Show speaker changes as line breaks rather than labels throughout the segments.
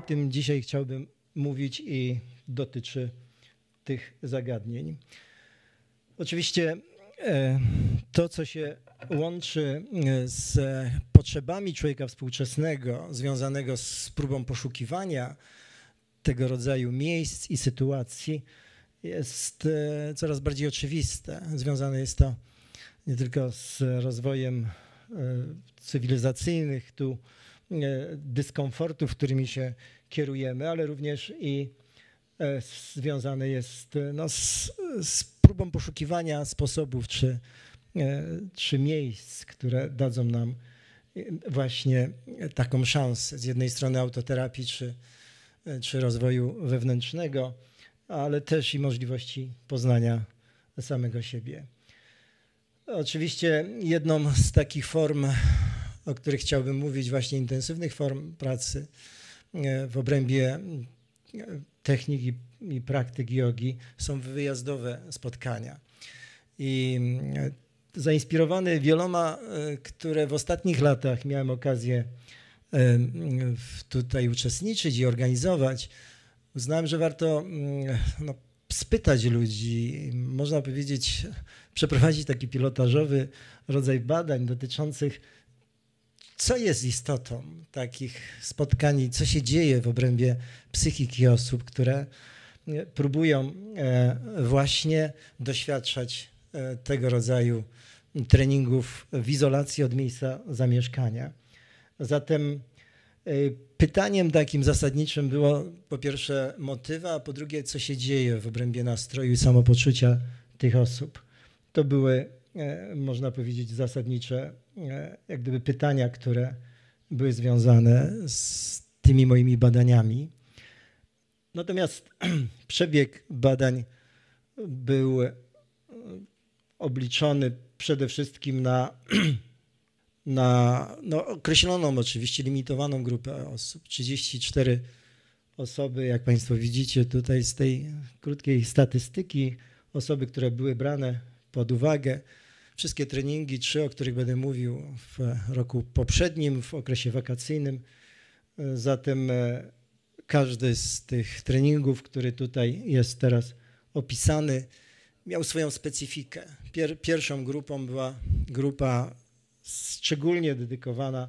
o tym dzisiaj chciałbym mówić i dotyczy tych zagadnień. Oczywiście e, to, co się łączy e, z potrzebami człowieka współczesnego, związanego z próbą poszukiwania tego rodzaju miejsc i sytuacji, jest e, coraz bardziej oczywiste. Związane jest to nie tylko z rozwojem cywilizacyjnych tu dyskomfortów, którymi się kierujemy, ale również i E, związane jest e, no, z, z próbą poszukiwania sposobów czy, e, czy miejsc, które dadzą nam właśnie taką szansę. Z jednej strony autoterapii czy, czy rozwoju wewnętrznego, ale też i możliwości poznania samego siebie. Oczywiście jedną z takich form, o których chciałbym mówić, właśnie intensywnych form pracy w obrębie technik i, praktyk jogi są wyjazdowe spotkania. I e, zainspirowany wieloma, e, które w ostatnich latach miałem okazję e, tutaj uczestniczyć i organizować, uznałem, że warto mm, no, spytać ludzi, można powiedzieć, przeprowadzić taki pilotażowy rodzaj badań dotyczących co jest istotą takich spotkań, co się dzieje w obrębie psychiki osób, które e, próbują e, właśnie doświadczać e, tego rodzaju treningów w izolacji od miejsca zamieszkania. Zatem pytaniem takim zasadniczym było po pierwsze motywa, a po drugie co się dzieje w obrębie nastroju i samopoczucia tych osób. To były, można powiedzieć, zasadnicze E, jak gdyby pytania, które były związane z tymi moimi badaniami. Natomiast przebieg badań był e, obliczony przede wszystkim na, na no, określoną, oczywiście limitowaną grupę osób. 34 osoby, jak Państwo widzicie tutaj z tej krótkiej statystyki, osoby, które były brane pod uwagę wszystkie treningi, trzy, o których będę mówił w roku poprzednim, w okresie wakacyjnym. Zatem e, każdy z tych treningów, który tutaj jest teraz opisany, miał swoją specyfikę. Pier pierwszą grupą była grupa szczególnie dedykowana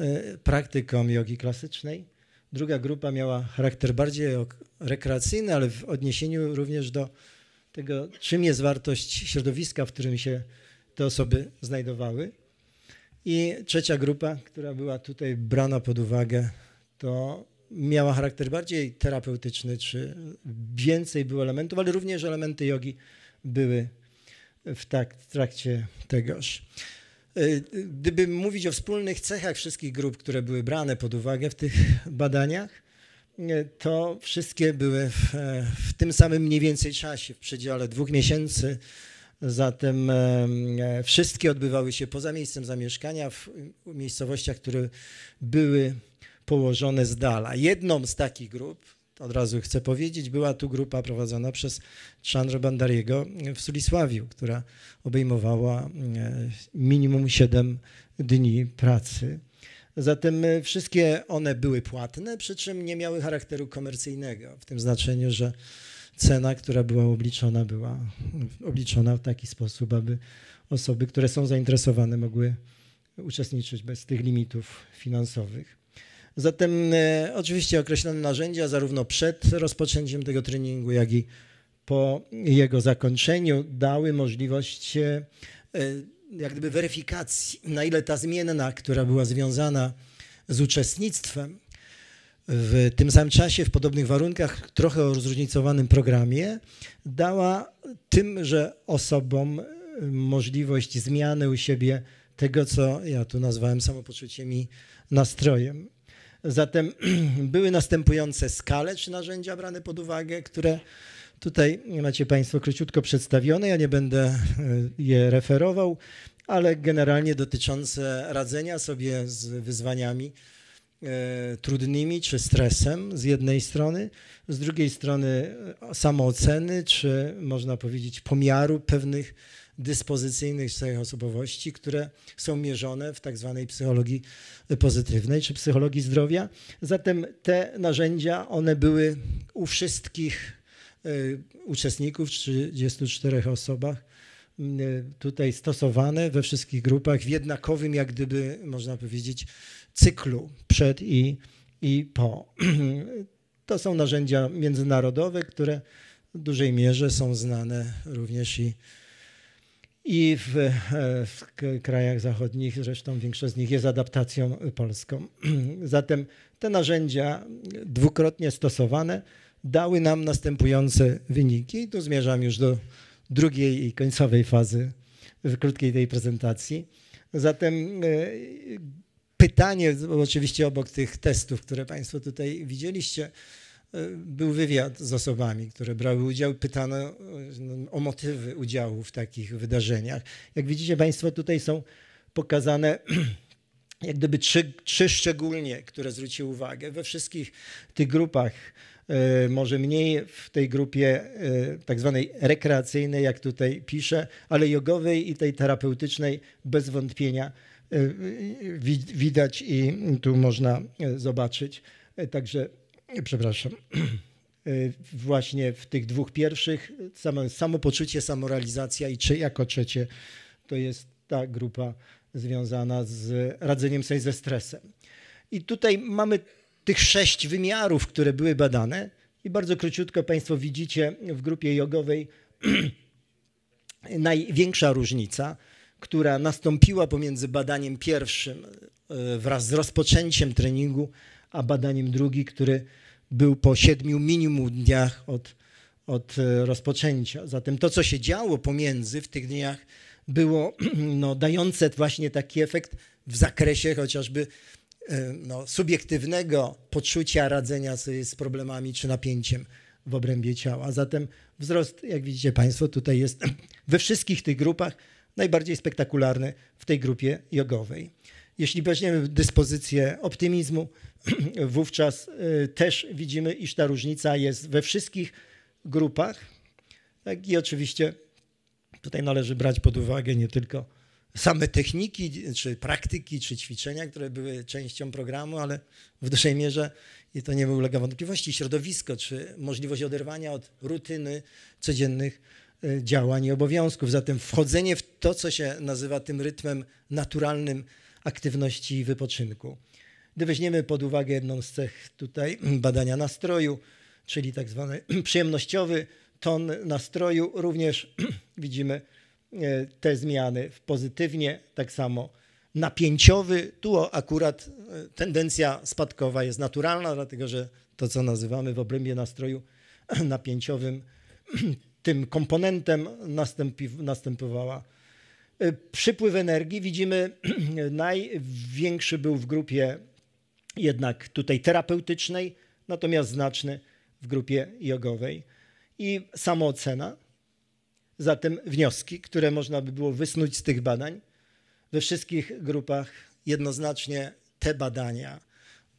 e, praktykom jogi klasycznej. Druga grupa miała charakter bardziej rekreacyjny, ale w odniesieniu również do tego, czym jest wartość środowiska, w którym się te osoby znajdowały. I trzecia grupa, która była tutaj brana pod uwagę, to miała charakter bardziej terapeutyczny, czy więcej było elementów, ale również elementy jogi były w, tak, trakcie tegoż. Y, gdyby mówić o wspólnych cechach wszystkich grup, które były brane pod uwagę w tych badaniach, y, to wszystkie były w, w tym samym mniej więcej czasie, w przedziale dwóch miesięcy Zatem e, wszystkie odbywały się poza miejscem zamieszkania, w miejscowościach, które były położone z dala. Jedną z takich grup, od razu chcę powiedzieć, była tu grupa prowadzona przez Chandra Bandariego w Sulisławiu, która obejmowała e, minimum 7 dni pracy. Zatem e, wszystkie one były płatne, przy czym nie miały charakteru komercyjnego, w tym znaczeniu, że cena, która była obliczona, była obliczona w taki sposób, aby osoby, które są zainteresowane, mogły uczestniczyć bez tych limitów finansowych. Zatem e, oczywiście określone narzędzia zarówno przed rozpoczęciem tego treningu, jak i po jego zakończeniu dały możliwość e, jak gdyby weryfikacji, na ile ta zmienna, która była związana z uczestnictwem, w tym samym czasie, w podobnych warunkach, trochę o zróżnicowanym programie, dała tymże osobom y, możliwość zmiany u siebie tego, co ja tu nazwałem samopoczuciem i nastrojem. Zatem były następujące skale czy narzędzia brane pod uwagę, które tutaj macie Państwo króciutko przedstawione. Ja nie będę y, je referował, ale generalnie dotyczące radzenia sobie z wyzwaniami trudnymi czy stresem z jednej strony, z drugiej strony e, samooceny, czy można powiedzieć pomiaru pewnych dyspozycyjnych cech osobowości, które są mierzone w tak zwanej psychologii pozytywnej czy psychologii zdrowia. Zatem te narzędzia, one były u wszystkich y, uczestników, 34 osobach, tutaj stosowane we wszystkich grupach w jednakowym, jak gdyby, można powiedzieć, cyklu przed i, i po. To są narzędzia międzynarodowe, które w dużej mierze są znane również i, i w, e, w krajach zachodnich. Zresztą większość z nich jest adaptacją polską. Zatem te narzędzia dwukrotnie stosowane dały nam następujące wyniki. I tu zmierzam już do drugiej i końcowej fazy w krótkiej tej prezentacji. Zatem e, pytanie, oczywiście obok tych testów, które Państwo tutaj widzieliście, był wywiad z osobami, które brały udział. Pytano no, o motywy udziału w takich wydarzeniach. Jak widzicie Państwo, tutaj są pokazane jak gdyby trzy, trzy szczególnie, które zwróciły uwagę. We wszystkich tych grupach, e, może mniej w tej grupie e, tak zwanej rekreacyjnej, jak tutaj piszę, ale jogowej i tej terapeutycznej bez wątpienia e, widać i tu można zobaczyć. Także przepraszam, y, właśnie w tych dwóch pierwszych samo, samopoczucie, samorealizacja i czy jako trzecie to jest ta grupa związana z radzeniem sobie ze stresem. I tutaj mamy tych sześć wymiarów, które były badane i bardzo króciutko Państwo widzicie w grupie jogowej największa różnica, która nastąpiła pomiędzy badaniem pierwszym y, wraz z rozpoczęciem treningu, a badaniem drugi, który był po siedmiu minimum dniach od, od e, rozpoczęcia. Zatem to, co się działo pomiędzy w tych dniach, było no, dające właśnie taki efekt w zakresie chociażby e, no, subiektywnego poczucia radzenia sobie z problemami czy napięciem w obrębie ciała. Zatem wzrost, jak widzicie Państwo, tutaj jest we wszystkich tych grupach najbardziej spektakularny w tej grupie jogowej. Jeśli weźmiemy dyspozycję optymizmu, wówczas y, też widzimy, iż ta różnica jest we wszystkich grupach. Tak? I oczywiście tutaj należy brać pod uwagę nie tylko same techniki, czy praktyki, czy ćwiczenia, które były częścią programu, ale w dużej mierze, i to nie ulega wątpliwości, środowisko, czy możliwość oderwania od rutyny codziennych działań i obowiązków. Zatem wchodzenie w to, co się nazywa tym rytmem naturalnym aktywności i wypoczynku. Gdy weźmiemy pod uwagę jedną z cech tutaj badania nastroju, czyli tak zwany przyjemnościowy ton nastroju, również widzimy e, te zmiany w pozytywnie, tak samo napięciowy. Tu akurat e, tendencja spadkowa jest naturalna, dlatego że to, co nazywamy w obrębie nastroju napięciowym, tym komponentem następowała e, przypływ energii. Widzimy, największy był w grupie jednak tutaj terapeutycznej, natomiast znaczny w grupie jogowej. I samoocena, zatem wnioski, które można by było wysnuć z tych badań. We wszystkich grupach jednoznacznie te badania,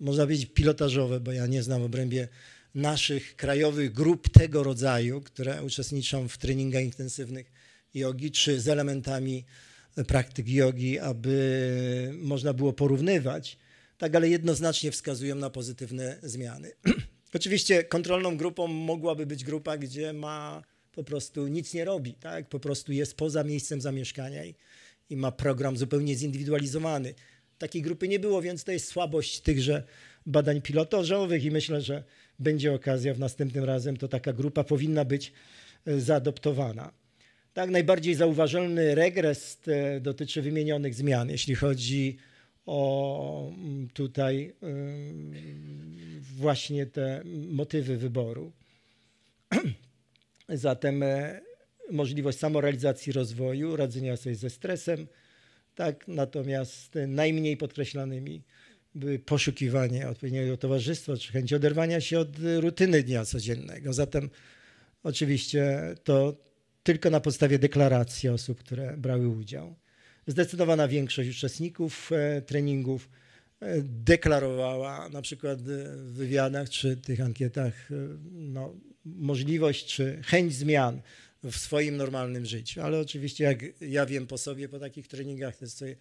można powiedzieć pilotażowe, bo ja nie znam w obrębie naszych krajowych grup tego rodzaju, które uczestniczą w treningach intensywnych jogi, czy z elementami praktyk jogi, aby można było porównywać tak, ale jednoznacznie wskazują na pozytywne zmiany. Oczywiście kontrolną grupą mogłaby być grupa, gdzie ma po prostu nic nie robi, tak? po prostu jest poza miejscem zamieszkania i, i ma program zupełnie zindywidualizowany. Takiej grupy nie było, więc to jest słabość tychże badań pilotażowych i myślę, że będzie okazja w następnym razem, to taka grupa powinna być e, zaadoptowana. Tak, najbardziej zauważalny regres e, dotyczy wymienionych zmian, jeśli chodzi o mm, tutaj właśnie te motywy wyboru. Zatem e, możliwość samorealizacji rozwoju, radzenia sobie ze stresem, tak, natomiast najmniej podkreślanymi poszukiwanie odpowiedniego towarzystwa, czy chęć oderwania się od rutyny dnia codziennego. Zatem oczywiście to tylko na podstawie deklaracji osób, które brały udział. Zdecydowana większość uczestników e, treningów e, deklarowała na przykład e, w wywiadach czy tych ankietach no, możliwość czy chęć zmian w swoim normalnym życiu. Ale oczywiście, jak ja wiem po sobie, po takich treningach, to jest sobie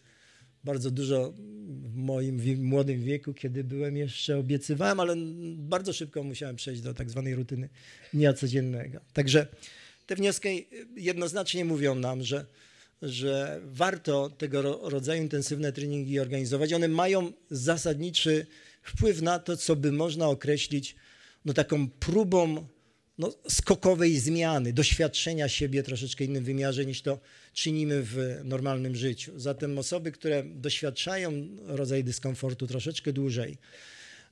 bardzo dużo w moim młodym wieku, kiedy byłem jeszcze, obiecywałem, ale bardzo szybko musiałem przejść do tak zwanej rutyny dnia codziennego. Także te wnioski jednoznacznie mówią nam, że, że warto tego rodzaju intensywne treningi organizować. One mają zasadniczy wpływ na to, co by można określić no, taką próbą no, skokowej zmiany, doświadczenia siebie troszeczkę innym wymiarze niż to czynimy w normalnym życiu. Zatem osoby, które doświadczają rodzaj dyskomfortu troszeczkę dłużej,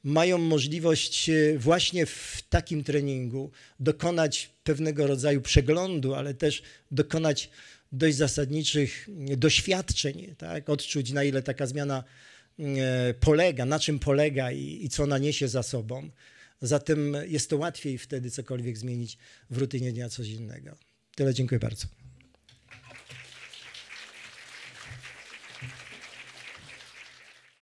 mają możliwość e, właśnie w takim treningu dokonać pewnego rodzaju przeglądu, ale też dokonać dość zasadniczych doświadczeń, tak? odczuć na ile taka zmiana e, polega, na czym polega i, i co ona niesie za sobą. Zatem jest to łatwiej wtedy cokolwiek zmienić w rutynie dnia codziennego. Tyle, dziękuję bardzo.